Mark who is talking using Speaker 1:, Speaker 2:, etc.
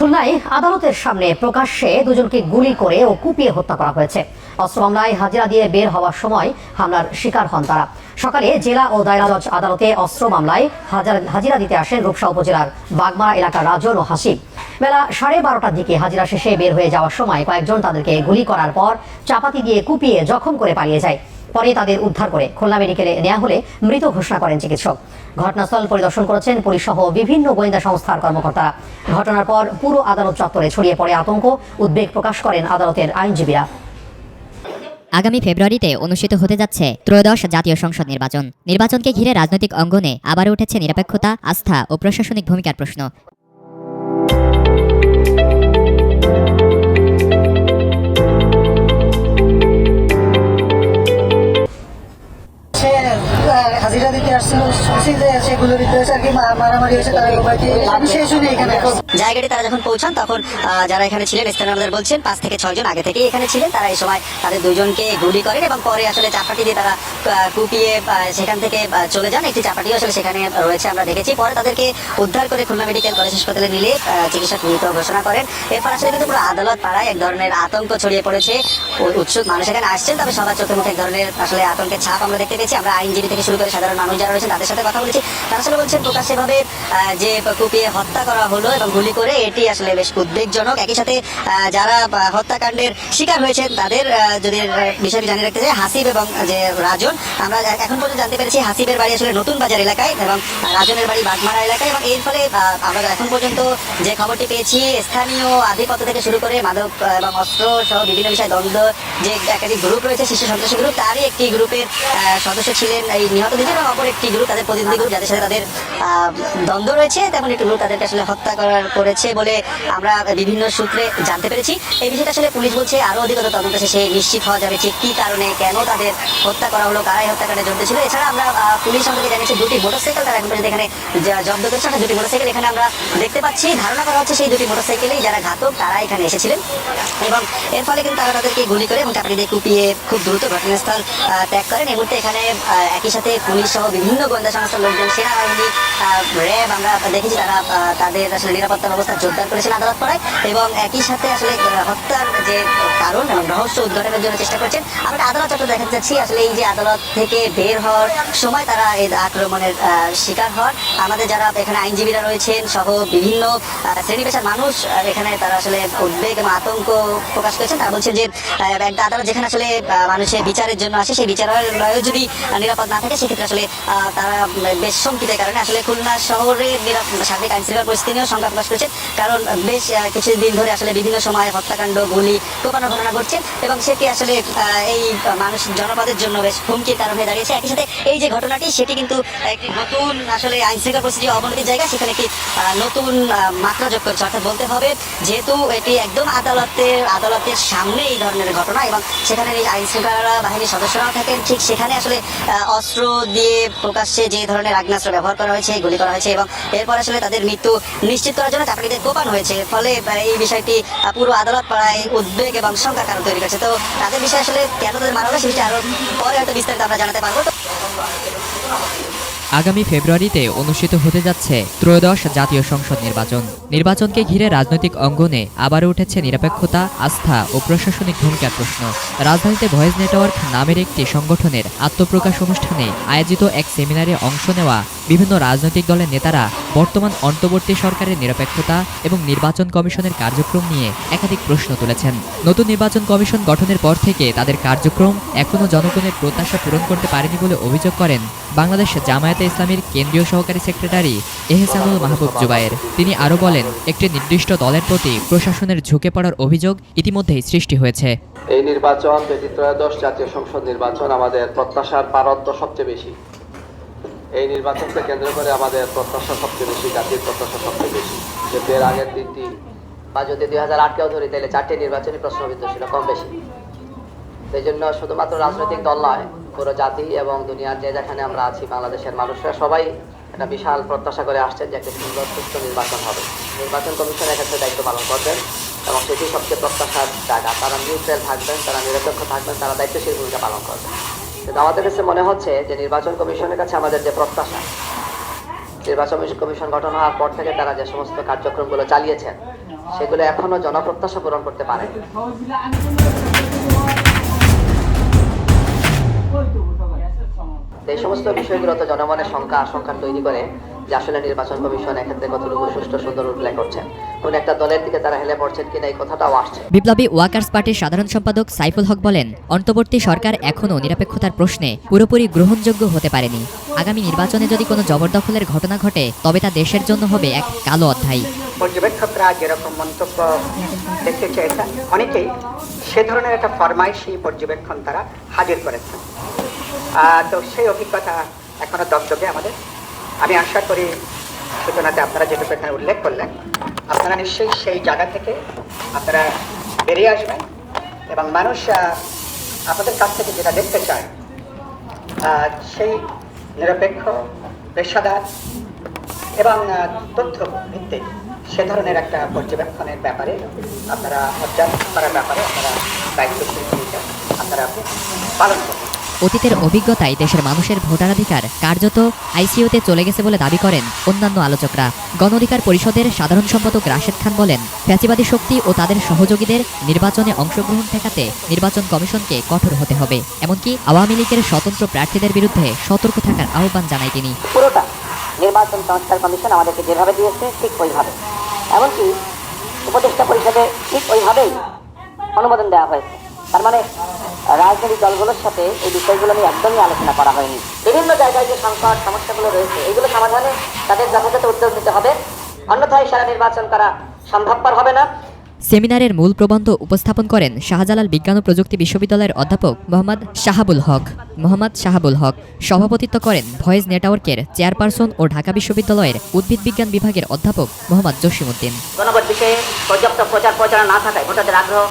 Speaker 1: খুলনায় আদালতের সামনে প্রকাশ্যে দুজনকে গুলি করে ও কুপিয়ে হত্যা করা হয়েছে। অস্ত্র মামলায় হাজিরা দিয়ে বের হওয়ার সময় হামলার শিকার হন তারা। সকালে জেলা ও দায়রা জজ আদালতে অস্ত্র মামলায় হাজার- দিতে আসেন রূপসা উপজেলার বাগমারা এলাকার রাজন ও হাসিব। বেলা সাড়ে বারোটার দিকে হাজিরা শেষে বের হয়ে যাওয়ার সময় কয়েকজন তাদেরকে গুলি করার পর চাপাতি দিয়ে কুপিয়ে জখম করে পালিয়ে যায়। পরে তাদের উদ্ধার করে খুলনা মেডিকেলে নেওয়া হলে মৃত ঘোষণা করেন চিকিৎসক। ঘটনাস্থল পরিদর্শন করেছেন পুলিশ সহ বিভিন্ন গোয়েন্দা সংস্থার কর্মকর্তারা ঘটনার পর পুরো আদালত চত্বরে ছড়িয়ে পড়ে আতঙ্ক, উদ্বেগ প্রকাশ করেন আদালতের আইনজীবীরা।
Speaker 2: আগামী ফেব্রুয়ারিতে অনুষ্ঠিত হতে যাচ্ছে ত্রয়োদশ জাতীয় সংসদ নির্বাচন। নির্বাচনকে ঘিরে রাজনৈতিক অঙ্গনে আবারও উঠেছে নিরপেক্ষতা, আস্থা ও প্রশাসনিক ভূমিকার প্রশ্ন।
Speaker 3: জায়গাটি তারা যখন পৌঁছান, তখন যারা এখানে ছিলেন, স্থানীয় বলছেন, পাঁচ থেকে ছয় জন আগে থেকেই এখানে ছিলেন, তারা এই সময় তাদের দুজনকে গুলি করেন এবং পরে আসলে চাপাটি দিয়ে তারা কুপিয়ে সেখান থেকে চলে যান। একটি চাপাটিও আসলে সেখানে রয়েছে, আমরা দেখেছি। পরে তাদেরকে উদ্ধার করে খুলনা মেডিকেল কলেজ হাসপাতালে নিলে চিকিৎসক মৃত ঘোষণা করেন। এরপর আসলে কিন্তু পুরো আদালত পাড়ায় এক ধরনের আতঙ্ক ছড়িয়ে পড়েছে। উৎসুক মানুষ এখানে আসছেন, তবে সবার চোখে মুখে এক ধরনের আসলে আতঙ্কের ছাপ আমরা দেখতে পেয়েছি। আমরা আইনজীবী থেকে শুরু করে সাধারণ মানুষ যারা রয়েছেন তাদের সাথে কথা বলেছি। তারা আসলে বলছেন প্রকাশ্যে ভাবে যে কুপিয়ে হত্যা করা হলো এবং গুলি করে, এটি আসলে বেশ উদ্বেগজনক। একই সাথে যারা হত্যাকাণ্ডের শিকার হয়েছেন, তাদের যদি বিষয়টি জানিয়ে রাখতে চাই, হাসিব এবং যে রাজন, আমরা এখন পর্যন্ত জানতে পেরেছি হাসিবের বাড়ি আসলে নতুন বাজার এলাকায় এবং রাজনের বাড়ি বাগমারা এলাকায় এবং এর ফলে আমরা এখন পর্যন্ত যে খবরটি পেয়েছি, স্থানীয় আধিপত্য থেকে শুরু করে মাদক এবং অস্ত্র সহ বিভিন্ন বিষয়ে দ্বন্দ্ব, যে একাধিক গ্রুপ রয়েছে, শিশু সন্ত্রাসী গ্রুপ, তারই একটি গ্রুপের সদস্য ছিলেন এই নিহত দুজন অপর একটি গ্রুপ তাদের প্রতিনিধি গ্রুপ যাদের সাথে তাদের দ্বন্দ্ব রয়েছে, তেমন একটি গ্রুপ তাদেরকে আসলে হত্যা করার করেছে বলে আমরা বিভিন্ন সূত্রে জানতে পেরেছি। এই বিষয়টা আসলে পুলিশ বলছে আরও অধিকতর তদন্ত শেষে নিশ্চিত হওয়া যাবে ঠিক কি কারণে, কেন তাদের হত্যা করা হলো, কারাই হত্যাকাণ্ডে জড়িত ছিল। এছাড়া আমরা পুলিশ সম্পর্কে জানিয়েছি দুটি মোটরসাইকেল তারা এখন এখানে জব্দ করেছে। অর্থাৎ দুটি মোটরসাইকেল এখানে আমরা দেখতে পাচ্ছি। ধারণা করা হচ্ছে সেই দুটি মোটরসাইকেলেই যারা ঘাতক তারা এখানে এসেছিলেন। এবং এর ফলে কিন্তু তারা তাদেরকে গুলি করে এবং চাকরি দিয়ে কুপিয়ে খুব দ্রুত ঘটনাস্থল ত্যাগ করেন। এই মুহূর্তে এখানে একই সাথে পুলিশ সহ বিভিন্ন গোয়েন্দা সংস্থার লোকজন, সেনাবাহিনী র্যাব, আমরা দেখেছি তারা তাদের আসলে নিরাপত্তা ব্যবস্থা জোরদার করেছেন আদালত পাড়ায় এবং একই সাথে আসলে হত্যার যে কারণ এবং রহস্য উদ্ঘাটনের জন্য চেষ্টা করছেন। আমরা আদালত চত্বর দেখাতে যাচ্ছি, আসলে এই যে আদালত থেকে বের হওয়ার সময় তারা এই আক্রমণের শিকার হওয়ার আমাদের যারা এখানে আইনজীবীরা রয়েছেন সহ বিভিন্ন শ্রেণি পেশার মানুষ এখানে তারা আসলে উদ্বেগ এবং আতঙ্ক প্রকাশ করেছেন। তারা বলছেন যে একটা আদালত যেখানে আসলে মানুষের বিচারের জন্য আসে, সেই বিচারালয় যদি নিরাপদ না থাকে সেক্ষেত্রে আসলে তারা বেশ শঙ্কিতের কারণে আসলে খুলনা নিরাপ- সার্বিক আইন শৃঙ্খলা পরিস্থিতি নিয়েও সংখ্যা প্রকাশ করেছেন কারণ বেশ কিছুদিন ধরে আসলে বিভিন্ন সময় হত্যাকাণ্ড গুলি কোপানোর ঘটনা ঘটছে এবং সেটি আসলে এই মানুষ জনপদের জন্য বেশ হুমকির কারণ হয়ে দাঁড়িয়েছে। একই সাথে এই যে ঘটনাটি সেটি কিন্তু একটি নতুন আসলে আইন শৃঙ্খলা পরিস্থিতি অবনতির জায়গা। সেখানে একটি নতুন মাত্রা যোগ করছে। অর্থাৎ বলতে হবে যেহেতু এটি একদম আদালতের আদালতের সামনে এই ধরনের ঘটনা এবং সেখানে এই আইন শৃঙ্খলা বাহিনীর সদস্যরাও থাকেন ঠিক সেখানে আসলে আহ, দিয়ে প্রকাশ্যে যে ধরনের আগ্নেয়াস্ত্র ব্যবহার করা হয়েছে, গুলি করা হয়েছে এবং এরপর আসলে তাদের মৃত্যু নিশ্চিত করার জন্য চাকরিদের গোপান হয়েছে। ফলে এই বিষয়টি পুরো আদালত পাড়ায় উদ্বেগ এবং শঙ্কা কারণ তৈরি করেছে। তো তাদের বিষয়ে আসলে কেন তাদের মারা হলো সেটা আরও পরে হয়তো বিস্তারিত আমরা জানাতে পারব।
Speaker 4: আগামী ফেব্রুয়ারিতে অনুষ্ঠিত হতে যাচ্ছে ত্রয়োদশ জাতীয় সংসদ নির্বাচন। নির্বাচনকে ঘিরে রাজনৈতিক অঙ্গনে আবার উঠেছে নিরপেক্ষতা, আস্থা ও প্রশাসনিক ভূমিকার প্রশ্ন। রাজধানীতে ভয়েস নেটওয়ার্ক নামের একটি সংগঠনের আত্মপ্রকাশ অনুষ্ঠানে আয়োজিত এক সেমিনারে অংশ নেওয়া বিভিন্ন রাজনৈতিক দলের নেতারা বর্তমান অন্তর্বর্তী সরকারের নিরপেক্ষতা এবং নির্বাচন কমিশনের কার্যক্রম নিয়ে একাধিক প্রশ্ন তুলেছেন। নতুন নির্বাচন কমিশন গঠনের পর থেকে তাদের কার্যক্রম এখনও জনগণের প্রত্যাশা পূরণ করতে পারেনি বলে অভিযোগ করেন বাংলাদেশ জামায়াতে ইসলামীর কেন্দ্রীয় সহকারী সেক্রেটারি এহসানুল মাহবুব জুবায়ের। তিনি আরও বলেন, একটি নির্দিষ্ট দলের প্রতি প্রশাসনের ঝুঁকে পড়ার অভিযোগ ইতিমধ্যেই সৃষ্টি হয়েছে।
Speaker 5: এই নির্বাচন যেটি জাতীয় সংসদ নির্বাচন আমাদের প্রত্যাশার পারত্ব সবচেয়ে বেশি। এই নির্বাচনকে কেন্দ্র করে আমাদের প্রত্যাশা সবচেয়ে বেশি, জাতির প্রত্যাশা সবচেয়ে বেশি। যেহেতু এর আগের তিনটি
Speaker 3: বা যদি দুই হাজার আটকেও ধরি তাহলে চারটি নির্বাচনী প্রশ্নবিদ্ধ ছিল কম বেশি। সেই জন্য শুধুমাত্র রাজনৈতিক দল নয়, পুরো জাতি এবং দুনিয়ার যে যেখানে আমরা আছি, বাংলাদেশের মানুষরা সবাই একটা বিশাল প্রত্যাশা করে আসছেন যে একটা সুন্দর, সুস্থ নির্বাচন হবে। নির্বাচন কমিশন এক্ষেত্রে দায়িত্ব পালন করবেন এবং সেটি সবচেয়ে প্রত্যাশার জায়গা। তারা নিউট্রাল থাকবেন, তারা নিরপেক্ষ থাকবেন, তারা দায়িত্বশীল ভূমিকা পালন করবেন। কিন্তু আমাদের কাছে মনে হচ্ছে যে নির্বাচন কমিশনের কাছে আমাদের যে প্রত্যাশা, নির্বাচন কমিশন গঠন হওয়ার পর থেকে তারা যে সমস্ত কার্যক্রমগুলো চালিয়েছেন,
Speaker 6: সেগুলো এখনও জনপ্রত্যাশা পূরণ করতে পারে এই সমস্ত বিষয়গুলো তো জনমনের শঙ্কা আশঙ্কা তৈরি করে যে আসলে নির্বাচন কমিশন এক্ষেত্রে কতটুকু সুষ্ঠু সুন্দর উল্লেখ করছেন কোন একটা দলের দিকে তারা হেলে পড়ছেন কিনা এই কথাটাও আসছে।
Speaker 2: বিপ্লবী ওয়াকার্স পার্টির সাধারণ সম্পাদক সাইফুল হক বলেন অন্তর্বর্তী সরকার এখনও নিরপেক্ষতার প্রশ্নে পুরোপুরি গ্রহণযোগ্য হতে পারেনি। আগামী নির্বাচনে যদি কোনো জবরদখলের ঘটনা ঘটে তবে তা দেশের জন্য হবে এক কালো অধ্যায়।
Speaker 7: পর্যবেক্ষকরা যেরকম মন্তব্য দেখতে চেয়েছেন অনেকেই সে ধরনের একটা ফরমাইশি পর্যবেক্ষণ তারা হাজির করেছেন। তো সেই অভিজ্ঞতা এখনও দগদগে আমাদের। আমি আশা করি সূচনাতে আপনারা যেটুকু এখানে উল্লেখ করলেন, আপনারা নিশ্চয়ই সেই জায়গা থেকে আপনারা বেরিয়ে আসবেন এবং মানুষ আপনাদের কাছ থেকে যেটা দেখতে চায় সেই নিরপেক্ষ, পেশাদার এবং তথ্য ভিত্তিক সে ধরনের একটা পর্যবেক্ষণের ব্যাপারে আপনারা অর্জন করার ব্যাপারে আপনারা দায়িত্বশীল ভূমিকা আপনারা পালন করবেন
Speaker 2: অতীতের অভিজ্ঞতায় দেশের মানুষের ভোটাধিকার কার্যত আইসিইউতে চলে গেছে বলে দাবি করেন অন্যান্য আলোচকরা। গণ অধিকার পরিষদের সাধারণ সম্পাদক রাশেদ খান বলেন, ফ্যাসিবাদী শক্তি ও তাদের সহযোগীদের নির্বাচনে অংশগ্রহণ ঠেকাতে নির্বাচন কমিশনকে কঠোর হতে হবে। এমনকি আওয়ামী লীগের স্বতন্ত্র প্রার্থীদের বিরুদ্ধে সতর্ক থাকার আহ্বান জানায় তিনি।
Speaker 6: নির্বাচন সংস্কার কমিশন আমাদেরকে যেভাবে দিয়েছে, ঠিক ওইভাবে। এমনকি উপদেষ্টা পরিষদে ঠিক ওইভাবেই অনুমোদন দেওয়া হয়েছে। তার মানে রাজনৈতিক দলগুলোর সাথে এই বিষয়গুলো নিয়ে একদমই আলোচনা করা হয়নি। বিভিন্ন জায়গায় যে সংকট সমস্যাগুলো রয়েছে এগুলো সমাধানে তাদের যথাযথ উদ্যোগ নিতে হবে। অন্যথায় সারা নির্বাচন করা সম্ভবপর হবে না।
Speaker 2: সেমিনারের মূল প্রবন্ধ উপস্থাপন করেন শাহজালাল বিজ্ঞান ও প্রযুক্তি বিশ্ববিদ্যালয়ের অধ্যাপক মোহাম্মদ শাহাবুল হক। মোহাম্মদ শাহাবুল হক সভাপতিত্ব করেন ভয়েস নেটওয়ার্কের চেয়ারপারসন ও ঢাকা বিশ্ববিদ্যালয়ের উদ্ভিদ বিজ্ঞান বিভাগের অধ্যাপক মোহাম্মদ জসিমউদ্দিন।
Speaker 6: গণভোট বিষয়ে পর্যাপ্ত প্রচার প্রচারণা না থাকায় ভোটারদের আগ্রহ